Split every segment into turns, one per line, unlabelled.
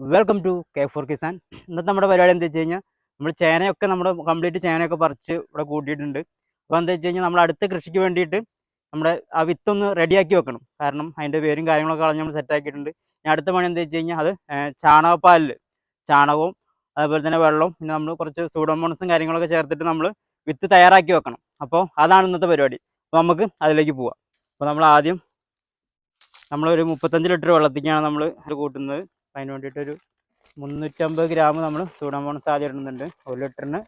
Welcome to K four Kisan ഇന്നത്തെ നമ്മുടെ പരിപാടി എന്താ വെച്ച് കഴിഞ്ഞാൽ നമ്മൾ ചേനയൊക്കെ നമ്മുടെ കംപ്ലീറ്റ് ചേനയൊക്കെ പറിച്ച് ഇവിടെ കൂട്ടിയിട്ടുണ്ട്. അപ്പോൾ എന്താ വെച്ച് കഴിഞ്ഞാൽ നമ്മൾ അടുത്ത കൃഷിക്ക് വേണ്ടിയിട്ട് നമ്മുടെ ആ വിത്തൊന്ന് റെഡിയാക്കി വെക്കണം. കാരണം അതിന്റെ പേരും കാര്യങ്ങളൊക്കെ കളഞ്ഞ് നമ്മൾ സെറ്റാക്കിയിട്ടുണ്ട് ഇനി അടുത്ത പണി എന്താ വെച്ച് കഴിഞ്ഞാൽ അത് ചാണകപ്പാലിൽ ചാണകവും അതുപോലെ തന്നെ വെള്ളവും പിന്നെ നമ്മൾ കുറച്ച് സൂഡോമോണസും കാര്യങ്ങളൊക്കെ ചേർത്തിട്ട് നമ്മൾ വിത്ത് തയ്യാറാക്കി വെക്കണം. അപ്പോൾ അതാണ് ഇന്നത്തെ പരിപാടി. അപ്പോൾ നമുക്ക് അതിലേക്ക് പോവാം. അപ്പോൾ നമ്മൾ ആദ്യം നമ്മളൊരു മുപ്പത്തഞ്ച് ലിറ്റർ വെള്ളത്തേക്കാണ് നമ്മൾ കൂട്ടുന്നത്. അപ്പം അതിന് വേണ്ടിയിട്ടൊരു മുന്നൂറ്റമ്പത് ഗ്രാം നമ്മൾ സൂഡോമോണസ് ആദ്യം ഇടുന്നുണ്ട്. ഒരു ലിറ്ററിന്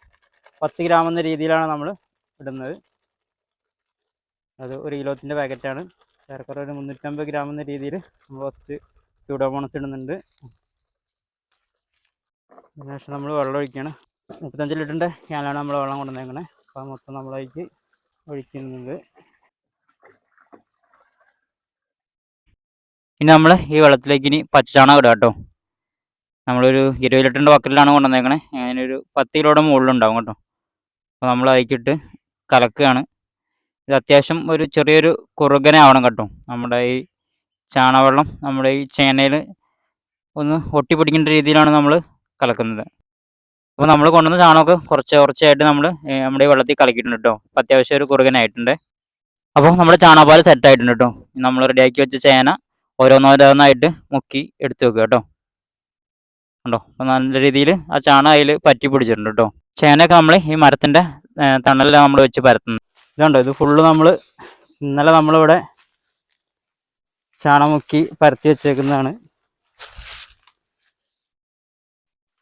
പത്ത് ഗ്രാം എന്ന രീതിയിലാണ് നമ്മൾ ഇടുന്നത്. അത് ഒരു കിലോത്തിന്റെ പാക്കറ്റാണ്. ഏറെക്കുറെ ഒരു മുന്നൂറ്റമ്പത് ഗ്രാം എന്ന രീതിയിൽ നമ്മൾ ഫസ്റ്റ് സൂഡോമോണസ് ഇടുന്നുണ്ട്. അതിനുശേഷം നമ്മൾ വെള്ളം ഒഴിക്കുകയാണ്. മുപ്പത്തഞ്ച് ലിറ്ററിന്റെ ക്യാനാണ് നമ്മൾ വെള്ളം കൊണ്ടുവന്നേക്കണേ. അപ്പോൾ മൊത്തം നമ്മളതിലേക്ക് ഒഴിക്കുന്നത് ഇനി നമ്മൾ ഈ വെള്ളത്തിലേക്ക് ഇനി പച്ചച്ചാണകം ഇടുക കേട്ടോ. നമ്മളൊരു ഇരുപത് ലിറ്ററിന്റെ ബക്കറ്റിലാണ് കൊണ്ടുവന്നേക്കണേ. അതിനൊരു പത്ത് കിലോയുടെ മുകളിലുണ്ടാവും കേട്ടോ. അപ്പോൾ നമ്മൾ അതിക്കിട്ട് കലക്കുകയാണ്. ഇത് അത്യാവശ്യം ഒരു ചെറിയൊരു കുറുകനെ ആവണം കേട്ടോ. നമ്മുടെ ഈ ചാണകവെള്ളം നമ്മുടെ ഈ ചേനയിൽ ഒന്ന് ഒട്ടിപ്പിടിക്കേണ്ട രീതിയിലാണ് നമ്മൾ കലക്കുന്നത്. അപ്പോൾ നമ്മൾ കൊണ്ടുവന്ന ചാണകമൊക്കെ കുറച്ച് കുറച്ചായിട്ട് നമ്മൾ നമ്മുടെ ഈ വെള്ളത്തിൽ കലക്കിയിട്ടുണ്ട് കേട്ടോ. അപ്പോൾ അത്യാവശ്യം ഒരു കുറുകനായിട്ടുണ്ട്. അപ്പോൾ നമ്മുടെ ചാണകപ്പാൽ സെറ്റ് ആയിട്ടുണ്ട് കേട്ടോ. നമ്മൾ റെഡിയാക്കി വെച്ച ചേന ഓരോന്നോരോന്നായിട്ട് മുക്കി എടുത്തു വെക്കുക കേട്ടോ. കണ്ടോ? അപ്പോൾ നല്ല രീതിയിൽ ആ ചാണകം അതിൽ പറ്റി പിടിച്ചിട്ടുണ്ട് കേട്ടോ. ചേനയൊക്കെ നമ്മൾ ഈ മരത്തിന്റെ തണലിലാണ് നമ്മൾ വെച്ച് പരത്തുന്നത്. ഇതുണ്ടോ? ഇത് ഫുള്ള് നമ്മൾ ഇന്നലെ നമ്മളിവിടെ ചാണകം മുക്കി പരത്തി വെച്ചേക്കുന്നതാണ്.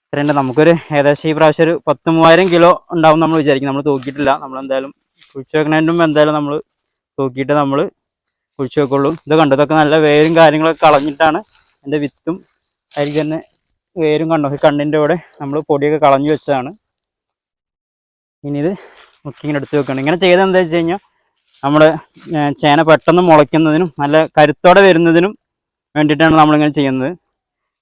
ഇത്രയുണ്ട് നമുക്കൊരു ഏകദേശം ഈ പ്രാവശ്യം ഒരു പത്ത് മൂവായിരം കിലോ ഉണ്ടാവും നമ്മൾ വിചാരിക്കും നമ്മൾ തൂക്കിയിട്ടില്ല. നമ്മൾ എന്തായാലും കുഴിച്ചു വെക്കണതിന് മുമ്പ് എന്തായാലും നമ്മൾ തൂക്കിയിട്ട് നമ്മൾ കുഴിച്ച് വെക്കുള്ളൂ. ഇത് കണ്ടു ഇതൊക്കെ നല്ല വേരും കാര്യങ്ങളൊക്കെ കളഞ്ഞിട്ടാണ് എന്റെ വിത്തും അതിൽ തന്നെ വേരും കണ്ടു? ഈ കണ്ണിന്റെ കൂടെ നമ്മൾ പൊടിയൊക്കെ കളഞ്ഞു വെച്ചതാണ്. ഇനി ഇത് മുക്കിങ്ങനെ എടുത്ത് വെക്കണം. ഇങ്ങനെ ചെയ്തത് എന്താ വെച്ച് കഴിഞ്ഞാൽ നമ്മുടെ ചേന പെട്ടെന്ന് മുളയ്ക്കുന്നതിനും നല്ല കരുത്തോടെ വരുന്നതിനും വേണ്ടിയിട്ടാണ് നമ്മളിങ്ങനെ ചെയ്യുന്നത്.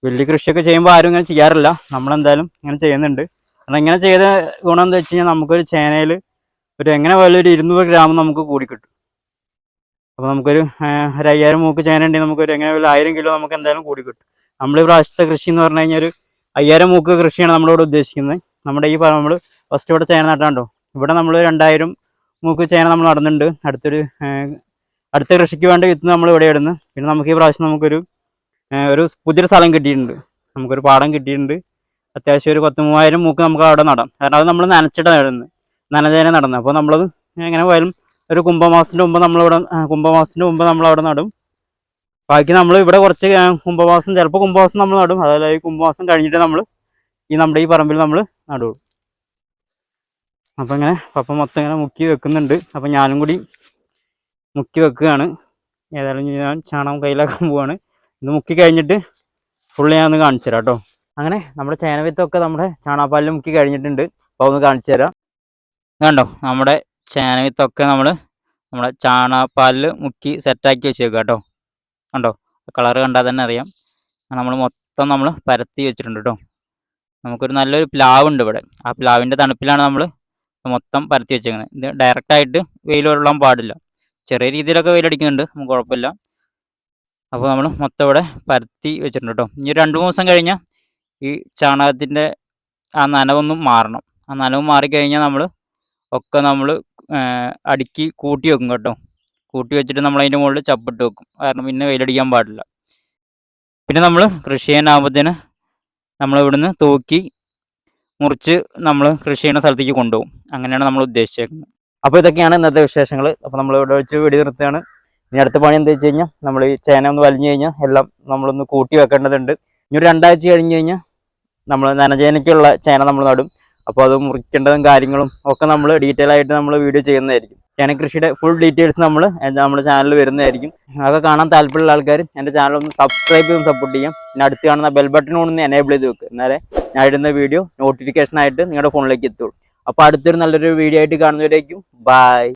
വലിയ കൃഷിയൊക്കെ ചെയ്യുമ്പോൾ ആരും ഇങ്ങനെ ചെയ്യാറില്ല. നമ്മളെന്തായാലും ഇങ്ങനെ ചെയ്യുന്നുണ്ട്. കാരണം ഇങ്ങനെ ചെയ്ത ഗുണം എന്താ വെച്ച് കഴിഞ്ഞാൽ നമുക്കൊരു ചേനയിൽ ഒരു എങ്ങനെ പോയാലും ഒരു ഇരുന്നൂറ് ഗ്രാം നമുക്ക് കൂടി കിട്ടും. അപ്പോൾ നമുക്കൊരു ഒരു അയ്യായിരം മൂക്ക് ചേന ഉണ്ടെങ്കിൽ നമുക്കൊരു എങ്ങനെ വല്ല ആയിരം കിലോ നമുക്ക് എന്തായാലും കൂടി കിട്ടും. നമ്മൾ ഈ പ്രാവശ്യത്തെ കൃഷി എന്ന് പറഞ്ഞു കഴിഞ്ഞാൽ ഒരു അയ്യായിരം മൂക്ക് കൃഷിയാണ് നമ്മളിവിടെ ഉദ്ദേശിക്കുന്നത്. നമ്മുടെ ഈ നമ്മൾ ഫസ്റ്റ് ഇവിടെ ചേന നട്ടാണ്ടോ? ഇവിടെ നമ്മൾ രണ്ടായിരം മൂക്ക് ചേന നമ്മൾ നടന്നുണ്ട് അടുത്തൊരു അടുത്ത കൃഷിക്ക് വേണ്ട വിത്ത് നമ്മൾ ഇവിടെ ഇടുന്നു. പിന്നെ നമുക്ക് ഈ പ്രാവശ്യം നമുക്കൊരു ഒരു പുതിയൊരു സ്ഥലം കിട്ടിയിട്ടുണ്ട്. നമുക്കൊരു പാടം കിട്ടിയിട്ടുണ്ട്. അത്യാവശ്യം ഒരു പത്ത് മൂവായിരം മൂക്ക് നമുക്ക് അവിടെ നടാം. കാരണം അത് നമ്മൾ നനച്ചിട്ടാണ് നടുന്നത്. നനചേന നടന്നത്. അപ്പോൾ നമ്മളത് എങ്ങനെ പോയാലും ഒരു കുംഭമാസത്തിന്റെ മുമ്പ് നമ്മളിവിടെ കുംഭമാസത്തിന്റെ മുമ്പ് നമ്മൾ അവിടെ നടും. ബാക്കി നമ്മൾ ഇവിടെ കുറച്ച് കുംഭമാസം ചിലപ്പോൾ കുംഭമാസം നമ്മൾ നടും. അതല്ല ഈ കുംഭമാസം കഴിഞ്ഞിട്ട് നമ്മൾ ഈ നമ്മുടെ ഈ പറമ്പിൽ നമ്മൾ നടുള്ളൂ. അപ്പം ഇങ്ങനെ പപ്പ മൊത്തം ഇങ്ങനെ മുക്കി വെക്കുന്നുണ്ട്. അപ്പം ഞാനും കൂടി മുക്കി വെക്കുകയാണ്. ഏതായാലും ഞാൻ ചാണകം കയ്യിലാക്കാൻ പോവാണ്. ഇത് മുക്കി കഴിഞ്ഞിട്ട് ഫുള്ള് ഞാൻ ഒന്ന് കാണിച്ചു തരാം കേട്ടോ. അങ്ങനെ നമ്മുടെ ചേനവിത്തൊക്കെ നമ്മുടെ ചാണാപ്പാലിൽ മുക്കി കഴിഞ്ഞിട്ടുണ്ട്. അപ്പോൾ ഒന്ന് കാണിച്ചു തരാം. കണ്ടോ നമ്മുടെ ചേന വിത്തൊക്കെ നമ്മൾ നമ്മുടെ ചാണകപ്പാലിൽ മുക്കി സെറ്റാക്കി വെച്ചേക്കുക കേട്ടോ. കണ്ടോ? കളർ കണ്ടാൽ തന്നെ അറിയാം. നമ്മൾ മൊത്തം നമ്മൾ പരത്തി വെച്ചിട്ടുണ്ട് കേട്ടോ. നമുക്കൊരു നല്ലൊരു പ്ലാവ് ഉണ്ട് ഇവിടെ. ആ പ്ലാവിന്റെ തണുപ്പിലാണ് നമ്മൾ മൊത്തം പരത്തി വെച്ചേക്കുന്നത് ഇത് ഡയറക്റ്റായിട്ട് വെയിൽ കൊള്ളാൻ പാടില്ല. ചെറിയ രീതിയിലൊക്കെ വെയിലടിക്കുന്നുണ്ട് നമുക്ക് കുഴപ്പമില്ല. അപ്പോൾ നമ്മൾ മൊത്തം ഇവിടെ പരത്തി വെച്ചിട്ടുണ്ട് കേട്ടോ. ഇനി രണ്ട് മൂന്ന് ദിവസം കഴിഞ്ഞാൽ ഈ ചാണകത്തിന്റെ ആ നനവൊന്നും മാറണം. ആ നനവ് മാറിക്കഴിഞ്ഞാൽ നമ്മൾ ഒക്കെ നമ്മൾ അടുക്കി കൂട്ടി വെക്കും കേട്ടോ. കൂട്ടി വെച്ചിട്ട് നമ്മൾ അതിന്റെ മുകളിൽ ചപ്പിട്ട് വെക്കും. കാരണം പിന്നെ വെയിലടിക്കാൻ പാടില്ല. പിന്നെ നമ്മൾ കൃഷി ചെയ്യാനാകുമ്പോഴത്തേന് നമ്മൾ ഇവിടുന്ന് തൂക്കി മുറിച്ച് നമ്മൾ കൃഷി ചെയ്യുന്ന സ്ഥലത്തേക്ക് കൊണ്ടുപോകും. അങ്ങനെയാണ് നമ്മൾ ഉദ്ദേശിച്ചേക്കുന്നത്. അപ്പോൾ ഇതൊക്കെയാണ് ഇന്നത്തെ വിശേഷങ്ങൾ അപ്പോൾ നമ്മൾ ഇവിടെ വെച്ച് വെടി നിർത്തുകയാണ്. ഇനി അടുത്ത പണി എന്താ വെച്ച് കഴിഞ്ഞാൽ നമ്മൾ ഈ ചേന ഒന്ന് വലിഞ്ഞു കഴിഞ്ഞാൽ എല്ലാം നമ്മളൊന്ന് കൂട്ടി വെക്കേണ്ടതുണ്ട്. ഇനി ഒരു രണ്ടാഴ്ച കഴിഞ്ഞ് കഴിഞ്ഞാൽ നമ്മൾ നനചേനയ്ക്കുള്ള ചേന നമ്മൾ നടും. അപ്പോൾ അത് മുറിക്കേണ്ടതും കാര്യങ്ങളും ഒക്കെ നമ്മൾ ഡീറ്റെയിൽ ആയിട്ട് നമ്മൾ വീഡിയോ ചെയ്യുന്നതായിരിക്കും. ചേന കൃഷിയുടെ ഫുൾ ഡീറ്റെയിൽസ് നമ്മൾ നമ്മുടെ ചാനൽ വരുന്നതായിരിക്കും. അതൊക്കെ കാണാൻ താല്പര്യമുള്ള ആൾക്കാർ എന്റെ ചാനൽ ഒന്ന് സബ്സ്ക്രൈബ് ചെയ്യും സപ്പോർട്ട് ചെയ്യാം. പിന്നെ അടുത്ത് കാണുന്ന ബെൽ ബട്ടൺ ഒന്ന് എനേബിൾ ചെയ്ത് വെക്കുക എന്നാലേ ഞാൻ ഇടുന്ന വീഡിയോ നോട്ടിഫിക്കേഷൻ ആയിട്ട് നിങ്ങളുടെ ഫോണിലേക്ക് എത്തുള്ളൂ. അപ്പോൾ അടുത്തൊരു നല്ലൊരു വീഡിയോ ആയിട്ട് കാണുന്നവരേക്കും. ബൈ